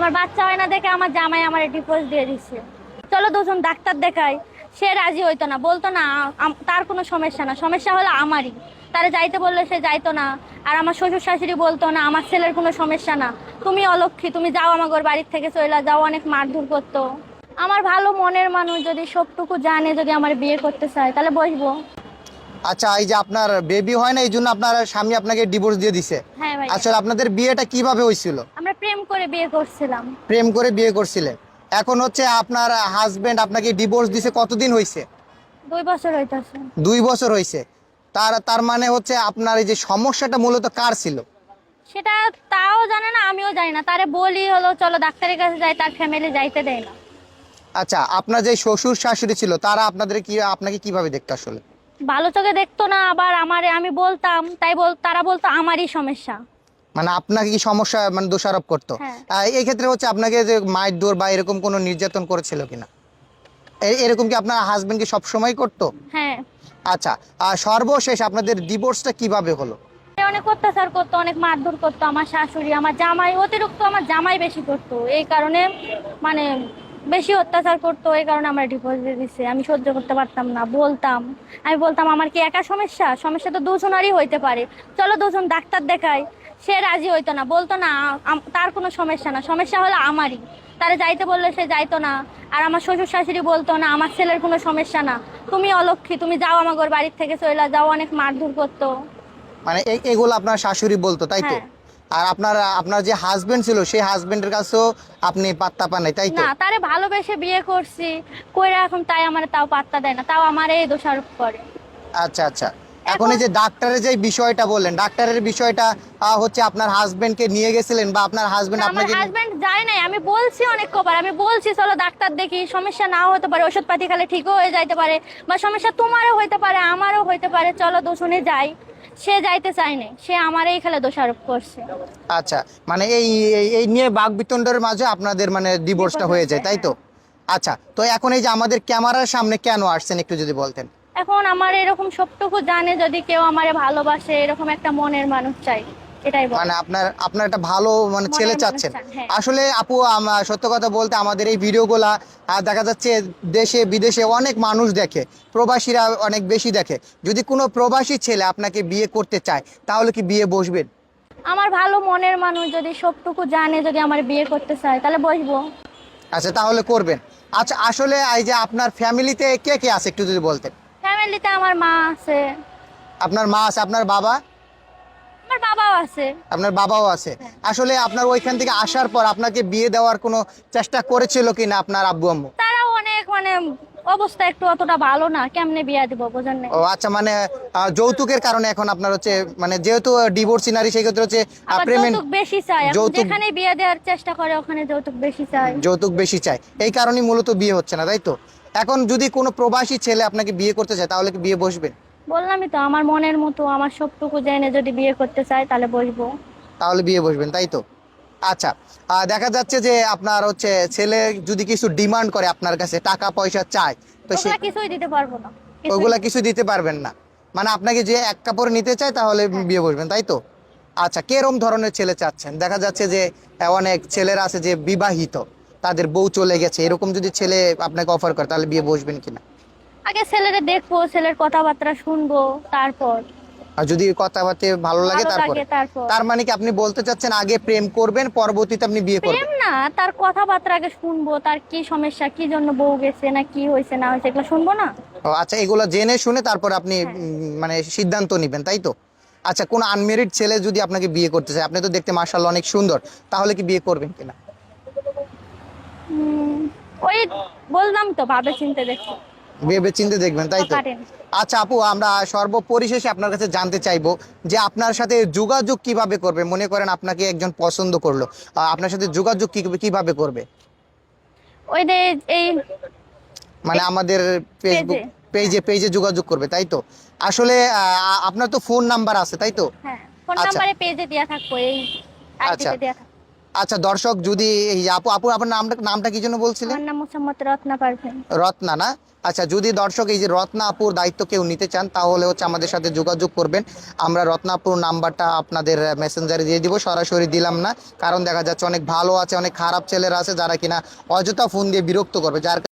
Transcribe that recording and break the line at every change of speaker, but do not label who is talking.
আমার বাচ্চা হয় না দেখে আমার জামাই আমার ডিভোর্স দিয়ে দিচ্ছে চলো দুজন ডাক্তার দেখাই। সে রাজি হইতো না। বলতো না তার কোনো সমস্যা না। সমস্যা হলো আমারই। তারা যাইতে বললে সে যাইতো না। আর আমার শ্বশুর শাশুড়ি বলতো না, আমার ছেলের কোনো সমস্যা না। তুমি অলক্ষী, তুমি যাও আমার বাড়ির থেকে চলে যাও, অনেক মারধর করতো। আমার ভালো মনের মানুষ যদি সবটুকু জানে, যদি আমার বিয়ে করতে চায়, তাহলে বসবো।
আচ্ছা এই যে আপনার বেবি হয় না এই জন্য আপনার স্বামী আপনাকে ডিভোর্স দিয়ে দিছে।
হ্যাঁ ভাই।
আসলে আপনাদের বিয়েটা কীভাবে হয়েছিল?
আমরা প্রেম করে বিয়ে করছিলাম।
প্রেম করে বিয়ে করছিলেন। এখন হচ্ছে আপনার হাজবেন্ড আপনাকে ডিভোর্স দিছে কতদিন হয়েছে
দুই বছর হইতেছে।
দুই বছর হয়েছে তার তার মানে হচ্ছে আপনার এই যে সমস্যাটা মূলত কার ছিল?
সেটা তাও জানে না আমিও জানি না। তারে বলি হলো চলো ডাক্তারের কাছে যাই তার ফ্যামিলি যাইতে দেয় না।
আচ্ছা আপনার যে শ্বশুর শাশুড়ি ছিল তারা আপনাদের কি আপনাকে কীভাবে দেখতো আসলে?
ভালো চোখে দেখতো না আবার আমারে আমি বলতাম তাই বল তারা বলতো আমারই সমস্যা।
মানে আপনাকে কি সমস্যা মানে দোষারোপ করতো?
হ্যাঁ।
এই ক্ষেত্রে হচ্ছে আপনাকে যে মায়ের দৌড় বা এরকম কোনো নির্যাতন করেছিল কিনা? এরকম কি আপনার হাজবেন্ড কি সবসময় করতো?
হ্যাঁ।
আচ্ছা আর সর্বশেষ আপনাদের ডিভোর্সটা কীভাবে হলো?
অনেক অত্যাচার করতো অনেক মারধর করতো আমার শাশুড়ি আমার জামাই অতিরিক্ত আমার জামাই বেশি করতো। এই কারণে মানে বেশি অত্যাচার করতো এই কারণে আমার ডিভোর্স দিয়ে দিচ্ছে আমি সহ্য করতে পারতাম না বলতাম। আমি বলতাম আমার কি একা সমস্যা? সমস্যা তো দুজনারই হইতে পারে। চলো দুজন ডাক্তার দেখাই। সে রাজি হইতো না বলতো না তার কোনো সমস্যা না। সমস্যা হলো আমারই। তারা যাইতে বললে সে যাইতো না। আর আমার শ্বশুর শাশুড়ি বলতো না আমার ছেলের কোনো সমস্যা না। তুমি অলক্ষী তুমি যাও আমার বাড়ির থেকে চলে যাও। অনেক মারধর করতো।
মানে এগুলো আপনার শাশুড়ি বলতো তাই তো?
হ্যাঁ।
আর আপনার আপনার যে হাজবেন্ড ছিল সেই হাজবেন্ডের কাছেও আপনি পাত্তা পান নাই তাই তো?
না তারে ভালোবেসে বিয়ে করছি। কইরা এখন তাই আমার তাও পাত্তা দেয় না তাও আমার এই দোষারোপ করে।
আচ্ছা আচ্ছা। এখন এই যে ডাক্তারের যে বিষয়টা বললেন ডাক্তারের বিষয়টা হচ্ছে আপনার হাজবেন্ডকে নিয়ে গেছিলেন বা আপনার হাজবেন্ড
আমার
আপনাকে
হাজবেন্ড যায় নাই আমি বলছি অনেক কবার আমি বলছি চলো ডাক্তার দেখি সমস্যা নাও হতে পারে ওষুধ পাতি খেলে ঠিকও হয়ে যাইতে পারে বা সমস্যা তোমারও হইতে পারে আমারও হইতে পারে চলো দোষণে যাই। সে যাইতে চায়নি সে এই খেলে দোষারোপ করছে।
আচ্ছা মানে এই এই- এই নিয়ে বাঘ বিতণ্ডের মাঝে আপনাদের মানে ডিভোর্সটা হয়ে যায় তাই তো? আচ্ছা তো এখন এই যে আমাদের ক্যামেরার সামনে কেন আসছেন একটু যদি বলতেন।
এখন আমার এরকম সবটুকু জানে যদি কেউ আমারে ভালোবাসে এরকম একটা মনের মানুষ চাই।
মানে আপনার আপনার একটা ভালো মানে ছেলে চাচ্ছেন।
হ্যাঁ।
আসলে আপু সত্য কথা বলতে আমাদের এই ভিডিওগুলা দেখা যাচ্ছে দেশে বিদেশে অনেক মানুষ দেখে প্রবাসীরা অনেক বেশি দেখে। যদি কোনো প্রবাসী ছেলে আপনাকে বিয়ে করতে চায় তাহলে কি বিয়ে বসবেন?
আমার ভালো মনের মানুষ যদি সবটুকু জানে যদি আমার বিয়ে করতে চায় তাহলে বসবো।
আচ্ছা তাহলে করবেন। আচ্ছা আসলে এই যে আপনার ফ্যামিলিতে কে কে আছে একটু যদি বলতেন।
ফ্যামিলিতে আমার মা আছে।
আপনার মা আছে আপনার বাবা?
আমার বাবাও আছে।
আপনার বাবাও আছে। আসলে আপনার ওইখান থেকে আসার পর আপনাকে বিয়ে দেওয়ার কোনো চেষ্টা করেছিল কিনা আপনার আব্বু আম্মু?
তারাও অনেক মানে অবস্থা একটু অতটা ভালো না কেমনে বিয়া দিব বোঝেন নাই?
ও আচ্ছা মানে আহ, যৌতুকের কারণে এখন আপনার হচ্ছে মানে যেহেতু ডিভোর্সি নারী সেই ক্ষেত্রে হচ্ছে
আবার
পেমেন্ট
যৌতুক বেশি চায় এখন
যৌতুক-
যেখানে বিয়ে দেওয়ার চেষ্টা করে ওখানে যৌতুক বেশি চায়।
যৌতুক বেশি চায়। এই কারণেই মূলত বিয়ে হচ্ছে না তাই তো? এখন যদি কোনো প্রবাসী ছেলে আপনাকে বিয়ে করতে চায় তাহলে কি বিয়ে বসবেন
বললামই তো আমার মনের মতো আমার সবটুকু জেনে যদি বিয়ে করতে চায় তাহলে বসবো।
তাহলে বিয়ে বসবেন তাই তো? আচ্ছা দেখা যাচ্ছে যে আপনার হচ্ছে ছেলে যদি কিছু ডিমান্ড করে আপনার কাছে টাকা পয়সা চায় তো সে
ওগুলা কিছুই দিতে পারব না
ওইগুলা কিছু দিতে পারবেন না। মানে আপনাকে যে এক কাপড় নিতে চায় তাহলে বিয়ে বসবেন তাই তো? আচ্ছা কেরম ধরনের ছেলে চাচ্ছেন? দেখা যাচ্ছে যে অনেক ছেলেরা আছে যে বিবাহিত তাদের বউ চলে গেছে এরকম যদি ছেলে আপনাকে অফার করে তাহলে বিয়ে বসবেন কিনা?
আগে ছেলেরে দেখব ছেলের কথাবার্তা শুনব তারপর।
আর যদি কথাবার্তা ভালো লাগে তারপরে। তার মানে কি আপনি বলতে চাচ্ছেন আগে প্রেম করবেন পরবর্তীতে আপনি বিয়ে করবেন?
প্রেম না তার কথাবার্তা আগে শুনব তার কি সমস্যা কি জন্য বউ গেছে না কি হয়েছে না হয়েছে এগুলো শুনব না?
ও আচ্ছা এগুলো জেনে শুনে তারপর আপনি
হ্যাঁ।
মানে সিদ্ধান্ত নেবেন তাই তো? আচ্ছা কোন আনমেরিড ছেলে যদি আপনাকে বিয়ে করতে চায় আপনি তো দেখতে মার্শাল অনেক সুন্দর তাহলে কি বিয়ে করবেন কিনা?
ওই বললাম তো ভাবে চিনতে দেখো
ভেবে চিন্তে দেখবেন তাই তো? আচ্ছা আপু আমরা সর্বপরিশেষে আপনার কাছে জানতে চাইব যে আপনার সাথে যোগাযোগ কীভাবে করবে? মনে করেন আপনাকে একজন পছন্দ করল। আপনার সাথে যোগাযোগ কি- কীভাবে করবে?
ওই যে এই
মানে আমাদের ফেসবুক পেজে। পেজে যোগাযোগ করবে তাই তো? আসলে আপনার তো ফোন নাম্বার আছে তাই তো?
হ্যাঁ ফোন
আচ্ছা।
নাম্বারে পেজে দেয়া থাকব এই
আচ্ছা। আচ্ছা দর্শক যদি এই আপু আপু আপনার নামটা নামটা কি জন্য বলছিলেন?
আমার নাম রত্না পারভীন
রত্না না? আচ্ছা যদি দর্শক এই যে রত্নাপুর দায়িত্ব কেউ নিতে চান তাহলে হচ্ছে আমাদের সাথে যোগাযোগ করবেন। আমরা রত্নাপুর নাম্বারটা আপনাদের মেসেঞ্জারে দিয়ে দিব সরাসরি দিলাম না। কারণ দেখা যাচ্ছে অনেক ভালো আছে অনেক খারাপ ছেলেরা আছে যারা কিনা অযথা ফোন দিয়ে বিরক্ত করবে যার